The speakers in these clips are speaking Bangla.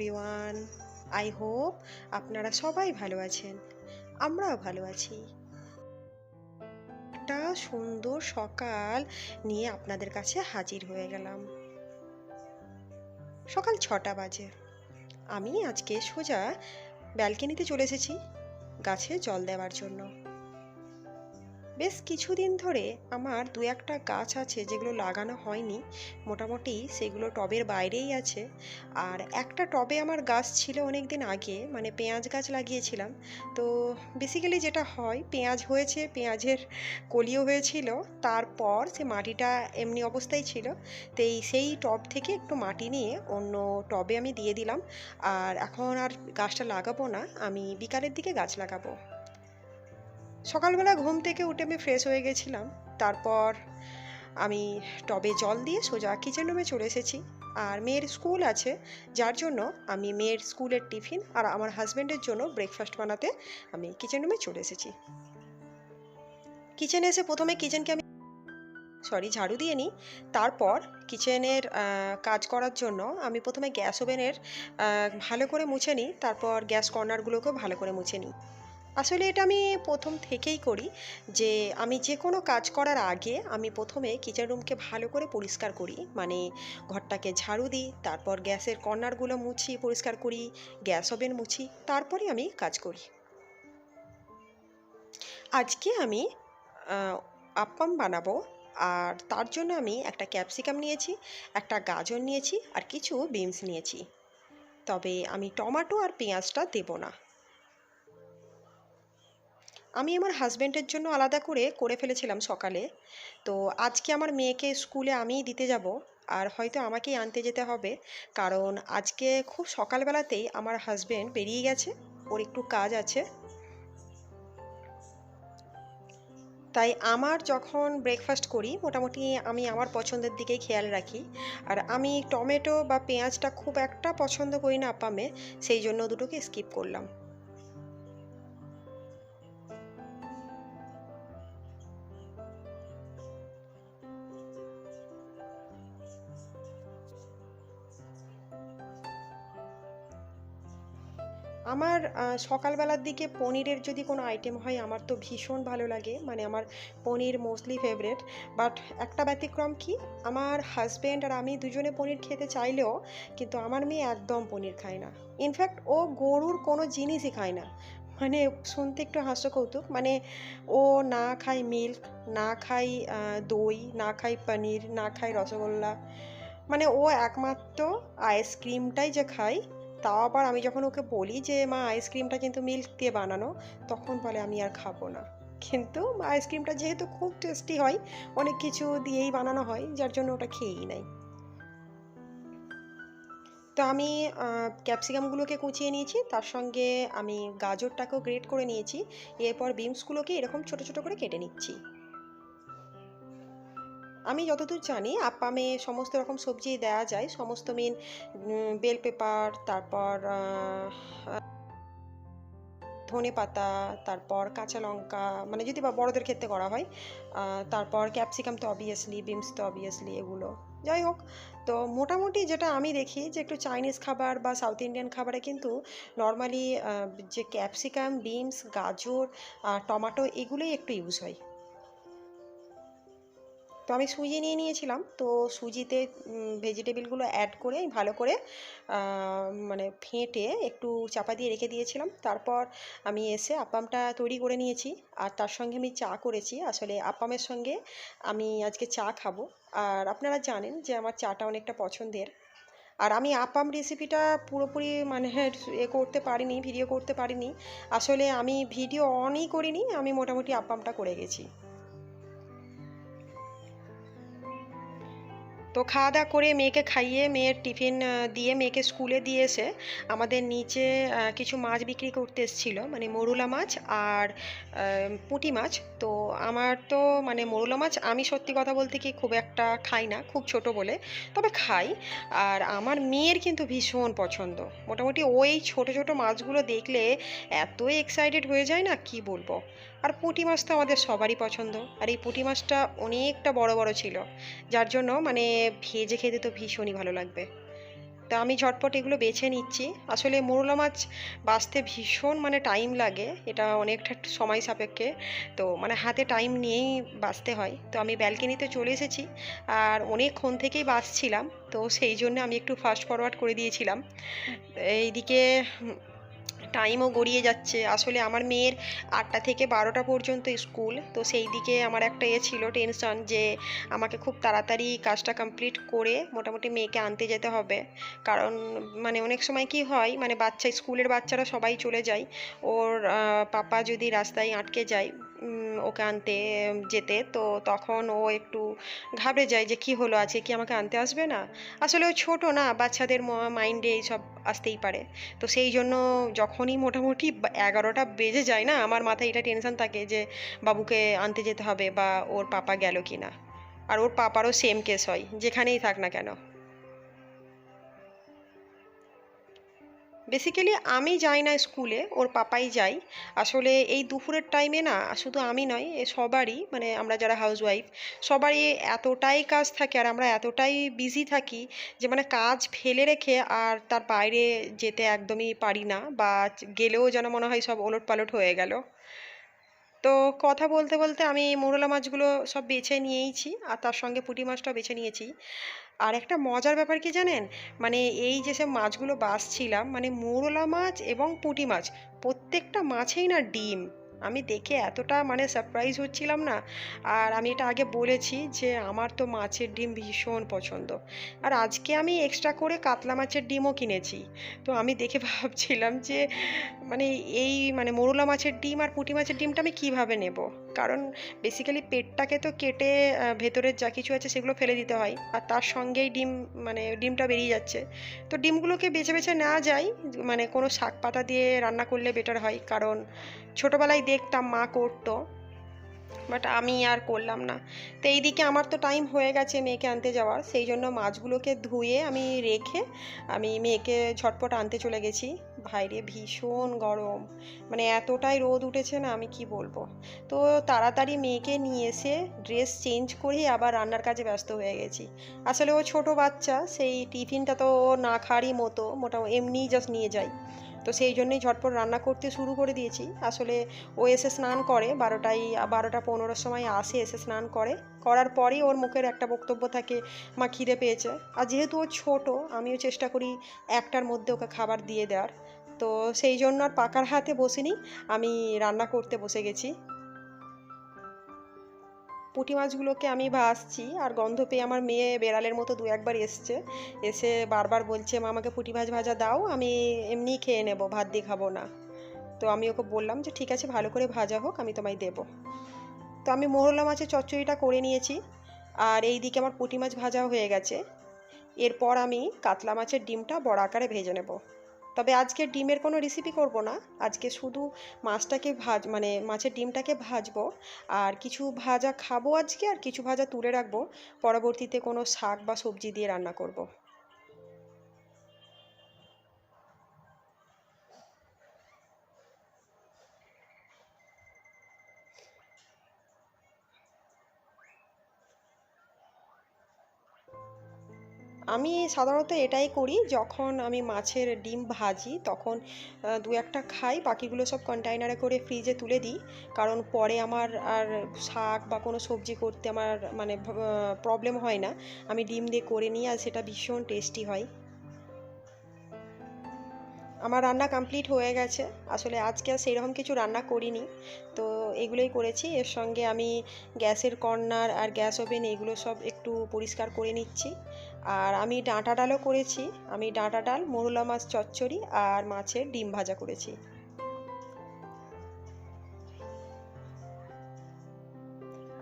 এভরিওয়ান আই হোপ আপনারা সবাই ভালো আছেন। আমরাও ভালো আছি। একটা সুন্দর সকাল নিয়ে আপনাদের কাছে হাজির হয়ে গেলাম। সকাল ছটা বাজে। আমি আজকে সোজা ব্যালকনিতে চলে এসেছি, গাছে জল দেওয়ার জন্য। বেশ কিছুদিন ধরে আমার দু একটা গাছ আছে যেগুলো লাগানো হয়নি। মোটামুটি সেগুলো টবের বাইরেই আছে। আর একটা টবে আমার গাছ ছিল অনেক দিন আগে মানে পেঁয়াজ গাছ লাগিয়েছিলাম। তো বেসিক্যালি যেটা হয়, পেঁয়াজ হয়েছে, পেঁয়াজের কলিও হয়েছিল। তারপর সে মাটিটা এমনি অবস্থায় ছিল। তো এই সেই টব থেকে একটু মাটি নিয়ে অন্য টবে আমি দিয়ে দিলাম। আর এখন আর গাছটা লাগাবো না, আমি বিকালের দিকে গাছ লাগাবো। সকালবেলা ঘুম থেকে উঠে আমি ফ্রেশ হয়ে গেছিলাম। তারপর আমি টবে জল দিয়ে সোজা কিচেন রুমে চলে এসেছি। আর মেয়ের স্কুল আছে, যার জন্য আমি মেয়ের স্কুলের টিফিন আর আমার হাজব্যান্ডের জন্য ব্রেকফাস্ট বানাতে আমি কিচেন রুমে চলে এসেছি। কিচেনে এসে প্রথমে কিচেনকে আমি সরি ঝাড়ু দিয়ে নিই। তারপর কিচেনের কাজ করার জন্য আমি প্রথমে গ্যাস ওভেনের ভালো করে মুছে নিই। তারপর গ্যাস কর্নারগুলোকেও ভালো করে মুছে নিই। আসলে এটা আমি প্রথম থেকেই করি যে আমি যে কোনো কাজ করার আগে আমি প্রথমে কিচেন রুমকে ভালো করে পরিষ্কার করি। মানে ঘরটাকে ঝাড়ু দিই, তারপর গ্যাসের কর্নারগুলো মুছি, পরিষ্কার করি, গ্যাস ওভেন মুছি, তারপরে আমি কাজ করি। আজকে আমি আপ্পাম বানাবো আর তার জন্য আমি একটা ক্যাপসিকাম নিয়েছি, একটা গাজর নিয়েছি আর কিছু বিনস নিয়েছি। তবে আমি টমেটো আর পেঁয়াজটা দেবো না। আমি আমার হাজব্যান্ডের জন্য আলাদা করে করে ফেলেছিলাম সকালে। তো আজকে আমার মেয়েকে স্কুলে আমিই দিতে যাব। আর হয়তো আমাকেই আনতে যেতে হবে। কারণ আজকে খুব সকালবেলাতেই আমার হাজব্যান্ড বেরিয়ে গেছে। ওর একটু কাজ আছে। তাই আমার যখন ব্রেকফাস্ট করি, মোটামুটি আমি আমার পছন্দের দিকেই খেয়াল রাখি। আর আমি টমেটো বা পেঁয়াজটা খুব একটা পছন্দ করি না আপামে, সেই জন্য দুটোকে স্কিপ করলাম। আমার সকালবেলার দিকে পনিরের যদি কোনো আইটেম হয়, আমার তো ভীষণ ভালো লাগে। মানে আমার পনির মোস্টলি ফেভারেট বাট একটা ব্যতিক্রম কি? আমার হাজব্যান্ড আর আমি দুজনে পনির খেতে চাইলেও কিন্তু আমার মেয়ে একদম পনির খায় না। ইনফ্যাক্ট ও গরুর কোনো জিনিসই খায় না। মানে শুনতে একটু হাস্য কৌতুক মানে ও না খায় মিল্ক না খায় দই, না খায় পনির, না খায় রসগোল্লা। মানে ও একমাত্র আইসক্রিমটাই যে খায়। তাও আবার আমি যখন ওকে বলি যে, মা, আইসক্রিমটা কিন্তু মিল্ক দিয়ে বানানো, তখন বলে, আমি আর খাব না। কিন্তু আইসক্রিমটা যেহেতু খুব টেস্টি হয়, অনেক কিছু দিয়েই বানানো হয়, যার জন্য ওটা খেয়েই নাই। তো আমি ক্যাপসিকামগুলোকে কুচিয়ে নিয়েছি, তার সঙ্গে আমি গাজরটাকেও গ্রেট করে নিয়েছি। এরপর বিমসগুলোকে এরকম ছোট ছোট করে কেটে নিচ্ছি। আমি যতদূর জানি আপ্পামে সমস্ত রকম সবজি দেওয়া যায়। সমস্ত মিন বেল পেপার তারপর ধনে পাতা, তারপর কাঁচা লঙ্কা মানে যদি বা বড়দের ক্ষেত্রে করা হয় তারপর ক্যাপসিকাম তো অবভিয়াসলি বিমস তো অবভিয়াসলি এগুলো। যাই হোক, তো মোটামুটি যেটা আমি দেখি যে একটু চাইনিজ খাবার বা সাউথ ইন্ডিয়ান খাবারে কিন্তু নর্মালি যে ক্যাপসিকাম বিনস গাজর টমাটো এগুলোই একটু ইউজ হয়। তো আমি সুজি নিয়ে নিয়েছিলাম। তো সুজিতে ভেজিটেবিলগুলো অ্যাড করে ভালো করে মানে ফেটে একটু চাপা দিয়ে রেখে দিয়েছিলাম। তারপর আমি এসে আপ্পামটা তৈরি করে নিয়েছি। আর তার সঙ্গে আমি চা করেছি। আসলে আপ্পামের সঙ্গে আমি আজকে চা খাব। আর আপনারা জানেন যে আমার চাটা অনেকটা পছন্দের। আর আমি আপাম রেসিপিটা পুরোপুরি মানে এ করতে পারিনি ভিডিও করতে পারিনি। আসলে আমি ভিডিও অনই করিনি, আমি মোটামুটি আপামটা করে গেছি। তো খাওয়া দাওয়া করে মেয়েকে খাইয়ে, মেয়ের টিফিন দিয়ে মেয়েকে স্কুলে দিয়ে এসে আমাদের নিচে কিছু মাছ বিক্রি করতে এসেছিল মানে মরুলা মাছ আর পুঁটি মাছ। তো আমার তো মানে মরুলা মাছ আমি সত্যি কথা বলতে কি খুব একটা খাই না, খুব ছোট বলে, তবে খাই। আর আমার মেয়ের কিন্তু ভীষণ পছন্দ। মোটামুটি ওই ছোট ছোট মাছগুলো দেখলে এতই এক্সাইটেড হয়ে যায় না, কি বলব? আর পুঁটি মাছ তো আমাদের সবারই পছন্দ। আর এই পুঁটি মাছটা অনেকটা বড় বড় ছিল। যার জন্য মানে ভেজে খেতে তো ভীষণই ভালো লাগবে। তো আমি ঝটপট এগুলো বেছে নিচ্ছি। আসলে মোরলা মাছ বাছতে ভীষণ মানে টাইম লাগে। এটা অনেকটা সময় সাপেক্ষে। তো মানে হাতে টাইম নিয়েই বাছতে হয়। তো আমি ব্যালকনিতে চলে এসেছি। আর অনেকক্ষণ থেকেই বাছছিলাম তো সেই জন্য আমি একটু ফাস্ট ফরওয়ার্ড করে দিয়েছিলাম। এইদিকে টাইমও গড়িয়ে যাচ্ছে। আসলে আমার মেয়ের আটটা থেকে বারোটা পর্যন্ত স্কুল, তো সেই দিকে আমার একটা এ ছিল টেনশন যে আমাকে খুব তাড়াতাড়ি কাজটা কমপ্লিট করে মোটামুটি মেয়েকে আনতে যেতে হবে। কারণ মানে অনেক সময় কি হয় মানে বাচ্চা, স্কুলের বাচ্চারা সবাই চলে যায়। ওর পাপা যদি রাস্তায় আটকে যায় ওকে আনতে যেতে, তো তখন ও একটু ঘাবড়ে যায় যে কি হলো, আজকে কি আমাকে আনতে আসবে না? আসলে ও ছোটো না, বাচ্চাদের মাইন্ডে এইসব আসতেই পারে। তো সেই জন্য যখনই মোটামুটি এগারোটা বেজে যায় না, আমার মাথায় এটা টেনশন থাকে যে বাবুকে আনতে যেতে হবে বা ওর পাপা গেল কি না আর ওর পাপারও সেম কেস হয়, যেখানেই থাক না কেন। বেসিক্যালি আমি যাই না স্কুলে ওর পাপাই যাই। আসলে এই দুপুরের টাইমে না, শুধু আমি নয়, এ সবারই মানে আমরা যারা হাউসওয়াইফ সবারই এতটাই কাজ থাকে আর আমরা এতটাই বিজি থাকি যে মানে কাজ ফেলে রেখে আর তার বাইরে যেতে একদমই পারি না বা গেলেও যেন মনে হয় সব ওলট পালট হয়ে গেল। তো কথা বলতে বলতে আমি মোরলা মাছগুলো সব বেছে নিয়েইছি আর তার সঙ্গে পুঁটি মাছটাও বেছে নিয়েছি। আর একটা মজার ব্যাপার কি জানেন? মানে এই যে সব মাছগুলো বাছছিলাম মানে মোরলা মাছ এবং পুঁটি মাছ, প্রত্যেকটা মাছেই না ডিম। আমি দেখে এতটা মানে সারপ্রাইজ হচ্ছিলাম না। আর আমি এটা আগে বলেছি যে আমার তো মাছের ডিম ভীষণ পছন্দ। আর আজকে আমি এক্সট্রা করে কাতলা মাছের ডিমও কিনেছি। তো আমি দেখে ভাবছিলাম যে মানে এই মানে মোরলা মাছের ডিম আর পুঁটি মাছের ডিমটা আমি কীভাবে নেব? কারণ বেসিক্যালি পেটটাকে তো কেটে ভেতরের যা কিছু আছে সেগুলো ফেলে দিতে হয়। আর তার সঙ্গেই ডিম মানে ডিমটা বেরিয়ে যাচ্ছে। তো ডিমগুলোকে বেছে বেছে নেওয়া যায় মানে কোনো শাক পাতা দিয়ে রান্না করলে বেটার হয়। কারণ ছোটোবেলায় দেখতাম মা করতো বাট আমি আর করলাম না। তো এইদিকে আমার তো টাইম হয়ে গেছে মেয়েকে আনতে যাওয়ার। সেই জন্য মাছগুলোকে ধুয়ে আমি রেখে আমি মেয়েকে ঝটপট আনতে চলে গেছি। বাইরে ভীষণ গরম। মানে এতটাই রোদ উঠেছে না, আমি কি বলব? তো তাড়াতাড়ি মেয়েকে নিয়ে এসে ড্রেস চেঞ্জ করে আবার রান্নার কাজে ব্যস্ত হয়ে গেছি। আসলে ও ছোট বাচ্চা, সেই টিফিনটা তো না খাওয়ারই মতো মোটামুটি এমনিই জাস্ট নিয়ে যায় তো সেই জন্যই ঝটপট রান্না করতে শুরু করে দিয়েছি। আসলে ও এসে স্নান করে, বারোটায়, বারোটা পনেরোর সময় আসে, এসে স্নান করে। করার পরেই ওর মুখের একটা বক্তব্য থাকে, মা খিদে পেয়েছে। আর যেহেতু ও ছোট, আমিও চেষ্টা করি একটার মধ্যে ওকে খাবার দিয়ে দেওয়ার। তো সেই জন্য আর পাকার হাতে বসিনি, আমি রান্না করতে বসে গেছি। পুঁটি মাছগুলোকে আমি ভাজছি আর গন্ধ পেয়ে আমার মেয়ে বেড়ালের মতো দু একবার এসছে। এসে বারবার বলছে, মা, আমাকে পুঁটি মাছ ভাজা দাও, আমি এমনি খেয়ে নেব, ভাত দিয়ে খাব না। তো আমি ওকে বললাম যে, ঠিক আছে, ভালো করে ভাজা হোক, আমি তোমায় দেবো। তো আমি মোরলা মাছের চচ্চড়িটা করে নিয়েছি আর এই দিকে আমার পুঁটি মাছ ভাজাও হয়ে গেছে। এরপর আমি কাতলা মাছের ডিমটা বড় আকারে ভেজে নেব। তবে আজকে ডিমের কোনো রেসিপি করব না। আজকে শুধু মাছটাকে ভাজ মানে মাছের ডিমটাকে ভাজবো। আর কিছু ভাজা খাব আজকে, আর কিছু ভাজা তুলে রাখব। পরবর্তীতে কোনো শাক বা সবজি দিয়ে রান্না করব। আমি সাধারণত এটাই করি যখন আমি মাছের ডিম ভাজি, তখন দু একটা খাই, বাকিগুলো সব কন্টেইনারে করে ফ্রিজে তুলে দিই। কারণ পরে আমার আর শাক বা কোনো সবজি করতে আমার মানে প্রবলেম হয় না। আমি ডিম দিয়ে করে নিই আর সেটা ভীষণ টেস্টি হয়। আমার রান্না কমপ্লিট হয়ে গেছে। আসলে আজকে আর সেরকম কিছু রান্না করিনি। তো এগুলোই করেছি। এর সঙ্গে আমি গ্যাসের কর্নার আর গ্যাস ওভেন এগুলো সব একটু পরিষ্কার করে নিচ্ছি। আর আমি ডাঁটা ডালও করেছি। আমি ডাঁটা ডাল, মোরলা মাছ চচ্চড়ি আর মাছের ডিম ভাজা করেছি।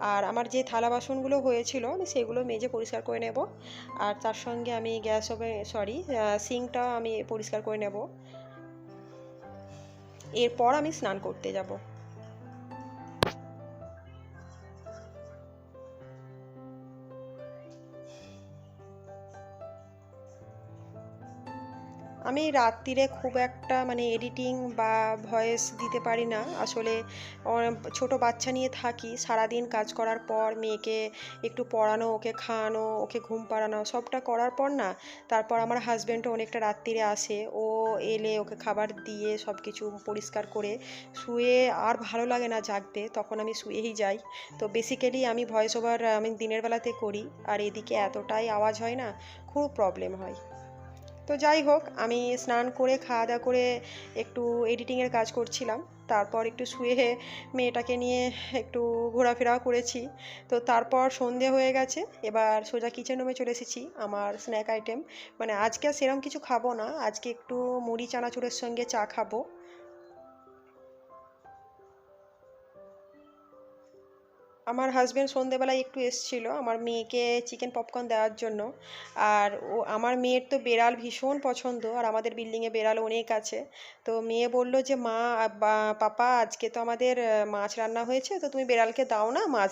আর আমার যে থালা বাসনগুলো হয়েছিল, আমি সেগুলো মেজে পরিষ্কার করে নেব। আর তার সঙ্গে আমি গ্যাস ওভেন সরি সিঙ্কটা আমি পরিষ্কার করে নেব। এরপর আমি স্নান করতে যাব। আমি রাত্রিরে খুব একটা মানে এডিটিং বা ভয়েস দিতে পারি না। আসলে ছোট বাচ্চা নিয়ে থাকি, সারাদিন কাজ করার পর মেয়েকে একটু পড়ানো, ওকে খাওয়ানো, ওকে ঘুম পাড়ানো, সবটা করার পর না, তারপর আমার হাজব্যান্ডও অনেকটা রাত্রিরে আসে। ও এলে ওকে খাবার দিয়ে সব কিছু পরিষ্কার করে শুয়ে আর ভালো লাগে না জাগতে, তখন আমি শুয়েই যাই। তো বেসিক্যালি আমি ভয়েস ওভার আমি দিনের বেলাতে করি, আর এদিকে এতটাই আওয়াজ হয় না, খুব প্রবলেম হয়। তো যাই হোক, আমি স্নান করে খাওয়া দাওয়া করে একটু এডিটিংয়ের কাজ করছিলাম। তারপর একটু শুয়ে মেয়েটাকে নিয়ে একটু ঘোরাফেরাও করেছি। তো তারপর সন্ধে হয়ে গেছে, এবার সোজা কিচেন রুমে চলে এসেছি, আমার স্ন্যাক আইটেম মানে আজকে আর সেরকম কিছু খাব না, আজকে একটু মুড়ি, চানাচুরের সঙ্গে চা খাব। আমার হাজব্যান্ড সন্ধেবেলায় একটু এসছিল আমার মেয়েকে চিকেন পপকর্ন দেওয়ার জন্য। আর ও, আমার মেয়ের তো বেড়াল ভীষণ পছন্দ আর আমাদের বিল্ডিংয়ে বেড়াল অনেক আছে। তো মেয়ে বলল যে, মা পাপা, আজকে তো আমাদের মাছ রান্না হয়েছে, তো তুমি বেড়ালকে দাও না, মাছ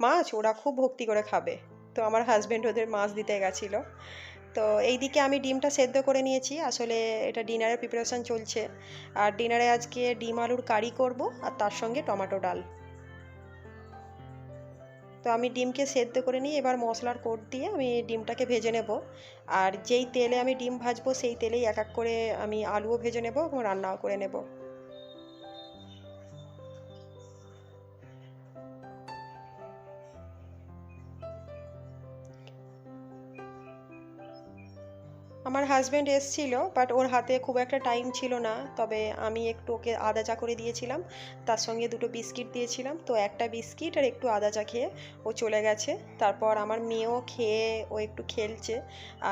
মাছ, ওরা খুব ভক্তি করে খাবে। তো আমার হাজব্যান্ড ওদের মাছ দিতে গেছিল। তো এইদিকে আমি ডিমটা সেদ্ধ করে নিয়েছি। আসলে এটা ডিনারের প্রিপারেশন চলছে। আর ডিনারে আজকে ডিম আলুর কারি করব, আর তার সঙ্গে টমেটো ডাল। তো আমি ডিমকে সেদ্ধ করে নিই, এবার মশলার কোট দিয়ে আমি ডিমটাকে ভেজে নেব। আর যেই তেলে আমি ডিম ভাজবো, সেই তেলেই এক এক করে আমি আলুও ভেজে নেব এবং রান্নাও করে নেব। আমার হাজব্যান্ড এসছিল বাট ওর হাতে খুব একটা টাইম ছিল না, তবে আমি একটু ওকে আদা চা করে দিয়েছিলাম। তার সঙ্গে দুটো বিস্কিট দিয়েছিলাম, তো একটা বিস্কিট আর একটু আদা চা খেয়ে ও চলে গেছে। তারপর আমার মেয়েও খেয়ে ও একটু খেলছে,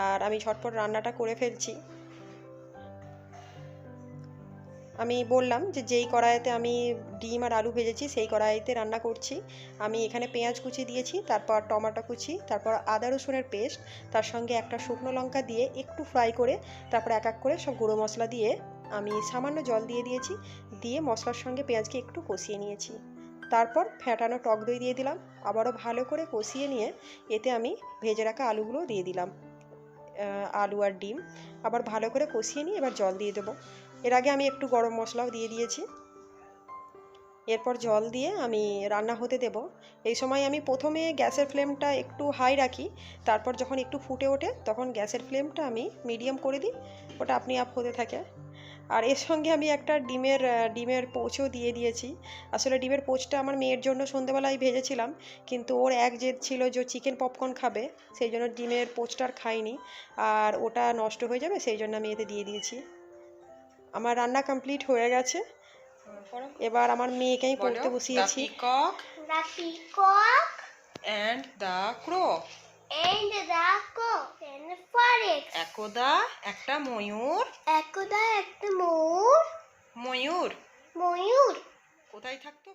আর আমি ঝটপট রান্নাটা করে ফেলছি। আমি বললাম যে যেই কড়াইতে আমি ডিম আর আলু ভেজেছি, সেই কড়াইতে রান্না করছি। আমি এখানে পেঁয়াজ কুচি দিয়েছি, তারপর টমেটো কুচি, তারপর আদা রসুনের পেস্ট, তার সঙ্গে একটা শুকনো লঙ্কা দিয়ে একটু ফ্রাই করে, তারপর এক এক করে সব গুঁড়ো মশলা দিয়ে আমি সামান্য জল দিয়ে দিয়েছি, দিয়ে মশলার সঙ্গে পেঁয়াজকে একটু কষিয়ে নিয়েছি। তারপর ফ্যাটানো টক দই দিয়ে দিলাম, আবারও ভালো করে কষিয়ে নিয়ে এতে আমি ভেজে রাখা আলুগুলো দিয়ে দিলাম আলু আর ডিম। আবার ভালো করে কষিয়ে নিয়ে এবার জল দিয়ে দেবো। এর আগে আমি একটু গরম মশলাও দিয়ে দিয়েছি। এরপর জল দিয়ে আমি রান্না হতে দেব। এই সময় আমি প্রথমে গ্যাসের ফ্লেমটা একটু হাই রাখি, তারপর যখন একটু ফুটে ওঠে তখন গ্যাসের ফ্লেমটা আমি মিডিয়াম করে দিই, ওটা আপনি আপ হতে থাকে। আর এর সঙ্গে আমি একটা ডিমের ডিমের পোচও দিয়ে দিয়েছি। আসলে ডিমের পোচটা আমার মেয়ের জন্য সন্ধেবেলায় ভেজেছিলাম, কিন্তু ওর এক জেদ ছিল যে চিকেন পপকর্ন খাবে, সেই জন্য ডিমের পোচটা আর খাইনি। আর ওটা নষ্ট হয়ে যাবে, সেই জন্য আমি এতে দিয়ে দিয়েছি। আমার রান্না কমপ্লিট হয়ে গেছে। এবার আমার মেয়েকেই পড়তে বসিয়েছি। Cock and the crow. একদা একটা ময়ূর। একদা একটা ময়ূর। ময়ূর। ময়ূর। কোথায় থাকতো?